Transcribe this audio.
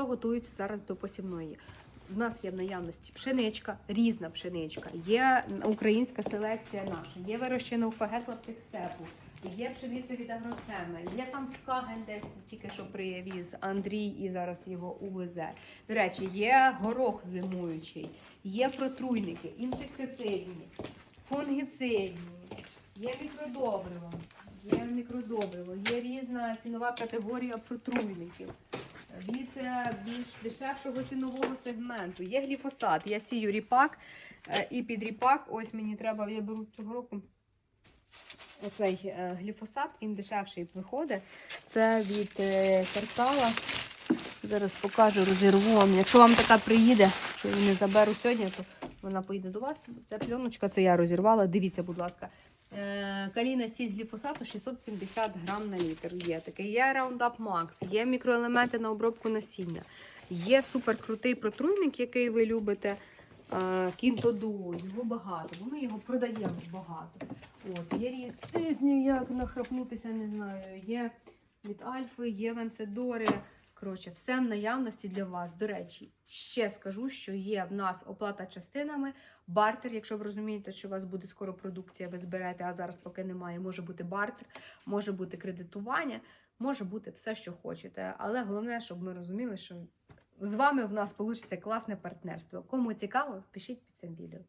хто готується зараз до посівної. У нас є в наявності пшеничка, різна пшеничка, є українська селекція наша, є вирощена у фагеклаптих степу, є пшениця від Агросена, є там скаген десь тільки що привіз Андрій і зараз його увезе. До речі, є горох зимуючий, є протруйники, інсектицидні, фунгіцидні, є мікродобриво, є мікродобриво, є різна цінова категорія протруйників. Від більш дешевшого цінового сегменту. Є гліфосат. Я сію ріпак е, і під ріпак, ось мені треба, я беру цього року оцей е, гліфосат, він дешевший виходить. Це від е, Картала. Зараз покажу, розірву вам. Якщо вам така приїде, що я не заберу сьогодні, то вона поїде до вас. Це пленочка, це я розірвала. Дивіться, будь ласка. Е, Каліна сіль гліфосату 670 грам на літр. Є таке. Є Roundup Max, є мікроелементи на обробку насіння. Є суперкрутий протруйник, який ви любите. е, Кінтодуо, його багато, бо ми його продаємо багато. От, є різ- різні, як нахрапнутися, не знаю. Є від Альфи, є Венцедори. Коротше, все в наявності для вас. До речі, ще скажу, що є в нас оплата частинами, бартер. Якщо ви розумієте, що у вас буде скоро продукція, ви зберете, а зараз поки немає, може бути бартер, може бути кредитування, може бути все, що хочете. Але головне, щоб ми розуміли, що з вами в нас вийде класне партнерство. Кому цікаво, пишіть під цим відео.